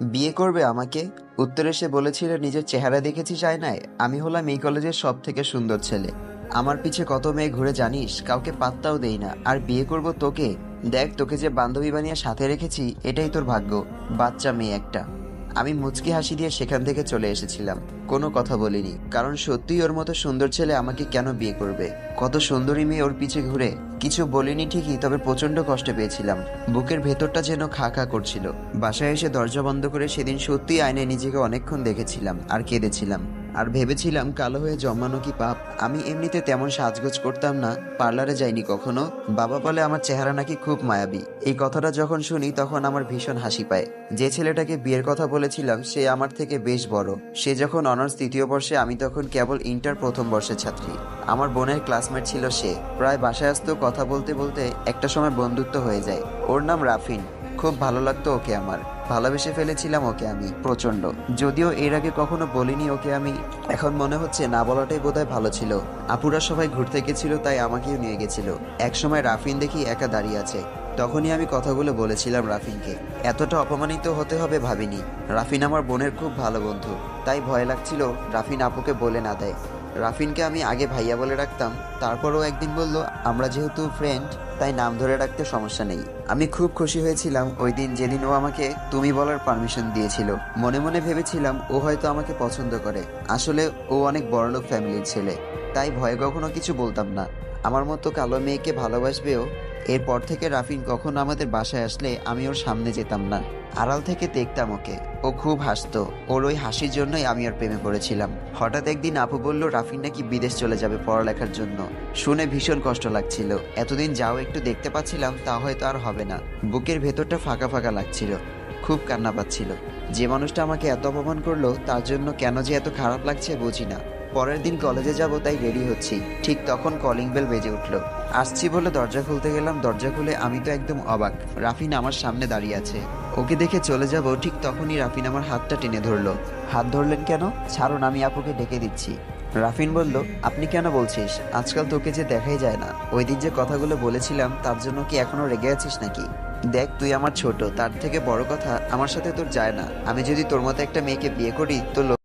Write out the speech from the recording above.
বিয়ে করবে আমাকে? উত্তরে সে বলেছিল, নিজের চেহারা দেখেছি চায় নাই আমি হলাম এই কলেজের সব থেকে সুন্দর ছেলে। আমার পিছে কত মেয়ে ঘুরে জানিস? কাউকে পাত্তাও দেই না। আর বিয়ে করব তোকে? দেখ, তোকে যে বান্ধবী বানিয়ে সাথে রেখেছি, এটাই তোর ভাগ্য। বাচ্চা মেয়ে একটা। আমি মুচকি হাসি দিয়ে সেখান থেকে চলে এসেছিলাম। কোনো কথা বলিনি, কারণ সত্যিই ওর মতো সুন্দর ছেলে আমাকে কেন বিয়ে করবে? কত সুন্দরী মেয়ে ওর পিছে ঘুরে। কিছু বলিনি ঠিকই, তবে প্রচণ্ড কষ্ট পেয়েছিলাম। বুকের ভেতরটা যেন খা খা করছিল। বাসায় এসে দরজা বন্ধ করে সেদিন সত্যি আয়নায় নিজেকে অনেকক্ষণ দেখেছিলাম আর কেঁদেছিলাম। আর ভেবেছিলাম কালো হয়ে জন্মানো কি পাপ? আমি এমনিতে তেমন সাজগোজ করতাম না, পার্লারে যাইনি কখনো। বাবা বলে আমার চেহারা নাকি খুব মায়াবী। এই কথাটা যখন শুনি তখন আমার ভীষণ হাসি পায়। যে ছেলেটাকে বিয়ের কথা বলেছিলাম, সে আমার থেকে বেশ বড়। সে যখন অনার্স তৃতীয় বর্ষে, আমি তখন কেবল ইন্টার প্রথম বর্ষের ছাত্রী। আমার বোনের ক্লাসমেট ছিল সে। প্রায় বাসায় আসতো কথা বলতে বলতে একটা সময় বন্ধুত্ব হয়ে যায়। ওর নাম রাফিন। খুব ভালো লাগতো ওকে আমার। ভালোবেসে ফেলেছিলাম ওকে আমি প্রচণ্ড যদিও এর আগে কখনো বলিনি ওকে আমি, এখন মনে হচ্ছে না বলাটাই বোধহয় ভালো ছিল। আপুরা সবাই ঘুরতে গেছিল, তাই আমাকেও নিয়ে গেছিল। একসময় রাফিন দেখি একা দাঁড়িয়ে আছে। তখনই আমি কথাগুলো বলেছিলাম রাফিনকে। এতটা অপমানিত হতে হবে ভাবিনি। রাফিন আমার বোনের খুব ভালো বন্ধু, তাই ভয় লাগছিল রাফিন আপুকে বলে না দেয়। রাফিনকে আমি আগে ভাইয়া বলে রাখতাম, তারপরও একদিন বলল, আমরা যেহেতু ফ্রেন্ড তাই নাম ধরে রাখতে সমস্যা নেই। আমি খুব খুশি হয়েছিলাম ওই দিন যেদিন ও আমাকে তুমি বলার পারমিশন দিয়েছিল। মনে মনে ভেবেছিলাম ও হয়তো আমাকে পছন্দ করে। আসলে ও অনেক বড়লোক ফ্যামিলির ছেলে, তাই ভয়ে কখনো কিছু বলতাম না। আমার মতো কালো মেয়েকে ভালোবাসবেও এরপর থেকে রাফিন কখনো আমাদের বাসায় আসলে আমি ওর সামনে যেতাম না। আড়াল থেকে দেখতাম ওকে। ও খুব হাসতো। ওর ওই হাসির জন্যই আমি ওর প্রেমে পড়েছিলাম। হঠাৎ একদিন আপু বলল, রাফিন নাকি বিদেশ চলে যাবে পড়ালেখার জন্য? শুনে ভীষণ কষ্ট লাগছিল। এতদিন যাও একটু দেখতে পাচ্ছিলাম, তা হয়তো আর হবে না। বুকের ভেতরটা ফাঁকা ফাঁকা লাগছিল। খুব কান্না পাচ্ছিল। যে মানুষটা আমাকে এত অপমান করল, তার জন্য কেন যে এত খারাপ লাগছে বুঝি না। পরের দিন কলেজে যাব, তাই রেডি হচ্ছি। ঠিক তখন কলিং বেল বেজে উঠল। আসছি বলে দরজা খুলতে গেলাম, দরজা খুলে আমি তো একদম অবাক। রাফিন আমার সামনে দাঁড়িয়ে আছে। ওকে দেখে চলে যাব, ঠিক তখনই রাফিন আমার হাতটা টেনে ধরলো। হাত ধরলেন কেন? ছাড়ুন, আমি আপুকে ডেকে দিচ্ছি। রাফিন বলল, আপনি কেন বলছিস? আজকাল তোকে যে দেখাই যায় না। ওই দিন যে কথাগুলো বলেছিলাম, তার জন্য কি এখনও রেগে আছিস নাকি? দেখ, তুই আমার ছোট, তার থেকে বড় কথা আমার সাথে তোর যায় না। আমি যদি তোর মতো একটা মেয়েকে বিয়ে করি, তো